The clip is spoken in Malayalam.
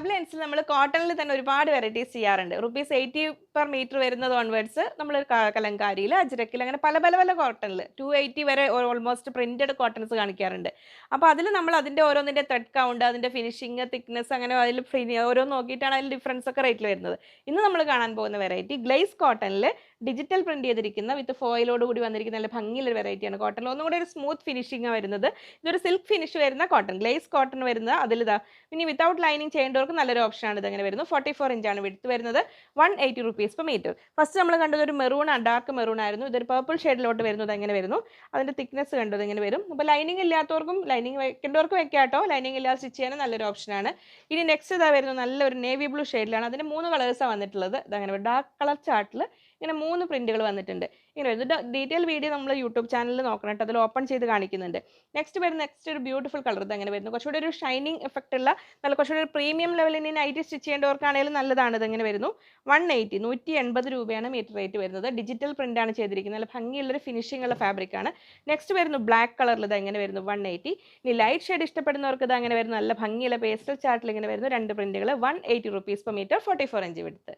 ഫാബ് ലെൻസിൽ നമ്മൾ കോട്ടണിൽ തന്നെ ഒരുപാട് വെറൈറ്റീസ് ചെയ്യാറുണ്ട്. റുപ്പീസ് എയ്റ്റി പെർ മീറ്റർ വരുന്നത് ഓൺവേർഡ്സ് നമ്മൾ കലങ്കാരിയിൽ അജ്രക്കിൽ അങ്ങനെ പല പല പല കോട്ടണിൽ ടു എയ്റ്റി വരെ ഓൾമോസ്റ്റ് പ്രിന്റഡ് കോട്ടൺസ് കാണിക്കാറുണ്ട്. അപ്പോൾ അതിൽ നമ്മൾ അതിന്റെ ഓരോന്നിന്റെ ത്രെഡ് കൗണ്ട് അതിന്റെ ഫിനിഷിങ് തിക്നെസ് അങ്ങനെ അതിൽ ഓരോ നോക്കിയിട്ടാണ് അതിൽ ഡിഫറൻസ് ഒക്കെ റേറ്റിൽ വരുന്നത്. ഇന്ന് നമ്മൾ കാണാൻ പോകുന്ന വെറൈറ്റി ഗ്ലേസ് കോട്ടണിൽ ഡിജിറ്റൽ പ്രിന്റ് ചെയ്തിരിക്കുന്ന വിത്ത് ഫോയിലോട് കൂടി വന്നിരിക്കുന്ന നല്ല ഭംഗിയുള്ള വെറൈറ്റിയാണ് കോട്ടണിൽ ഒന്നും കൂടെ ഒരു സ്മൂത്ത് ഫിനിഷിംഗ് വരുന്നത്. ഇതൊരു സിൽക്ക് ഫിനിഷ് വരുന്ന കോട്ടൺ ഗ്ലേസ് കോട്ടൺ വരുന്നത് അതിലിതാ ഇനി വിത്തൗട്ട് ലൈനിങ് ചെയ്യേണ്ടവർക്ക് നല്ലൊരു ഓപ്ഷനാണ് ഇതങ്ങനെ വരുന്നത് ഫോർട്ടി ഫോർ ഇഞ്ചാണ് വിടുത്ത് വരുന്നത് one eighty rupees per metre first നമ്മൾ കണ്ടത് ഒരു മെറൂൺ ഡാർക്ക് മെറൂൺ ആയിരുന്നു. ഇതൊരു പർപ്പിൾ ഷെയ്ഡിലോട്ട് വരുന്നത് എങ്ങനെ വരുന്നു? അതിന്റെ തിക്നെസ് കണ്ടത് എങ്ങനെ വരും? അപ്പോൾ ലൈനിങ് ഇല്ലാത്തവർക്കും ലൈനിങ് വെക്കേണ്ടവർക്കും വെക്കാട്ടോ കേട്ടോ ലൈനിങ് ഇല്ലാതെ സ്റ്റിച്ച് ചെയ്യാനും നല്ലൊരു ഓപ്ഷനാണ് ഇനി നെക്സ്റ്റ് ഇതാ വരുന്നത് നല്ലൊരു നേവി ബ്ലൂ ഷെയ്ഡിലാണ് അതിന് മൂന്ന് കളേഴ്സാണ് വന്നിട്ടുള്ളത്. ഇതങ്ങനെ ഡാർക്ക് കളർ ചാർട്ടിൽ ഇങ്ങനെ മൂന്ന് പ്രിന്റുകൾ വന്നിട്ടുണ്ട്. ഇങ്ങനെ വരുന്നത് ഡീറ്റെയിൽ വീഡിയോ നമ്മൾ യൂട്യൂബ് ചാനലിൽ നോക്കണം കേട്ടോ അതിൽ ഓപ്പൺ ചെയ്ത് കാണിക്കുന്നുണ്ട്. നെക്സ്റ്റ് വരുന്ന നെക്സ്റ്റ് ഒരു ബ്യൂട്ടിഫുൾ കളർ ഇത് അങ്ങനെ വരുന്നു. കുറച്ചുകൂടി ഒരു ഷൈനിങ് എഫക്റ്റ് ഉള്ള നല്ല കുറച്ചുകൂടി ഒരു പ്രീമിയം ലെവലിൽ ഇനി നൈറ്റ് സ്റ്റിച്ച് ചെയ്യേണ്ടവർക്കാണെങ്കിലും നല്ലതാണ് ഇതെങ്ങനെ വരുന്നു. വൺ എയ്റ്റി നൂറ്റി എൺപത് രൂപയാണ് മീറ്റർ റേറ്റ് വരുന്നത്. ഡിജിറ്റൽ പ്രിന്റ് ആണ് ചെയ്തിരിക്കുന്നത്. നല്ല ഭംഗിയുള്ളൊരു ഫിനിഷിംഗ് ഉള്ള ഫാബ്രിക് ആണ്. നെക്സ്റ്റ് വരുന്നു ബ്ലാക്ക് കളറിൽ ഇത് എങ്ങനെ വരുന്നു? വൺ എയ്റ്റി ഇനി ലൈറ്റ് ഷെയ്ഡ് ഇഷ്ടപ്പെടുന്നവർക്ക് ഇത് അങ്ങനെ വരുന്നു. നല്ല ഭംഗിയുള്ള പേസ്റ്റൽ ചാർട്ടിൽ ഇങ്ങനെ വരുന്നു. രണ്ട് പ്രിന്റുകൾ one eighty rupees per metre forty four inch വിടുത്ത്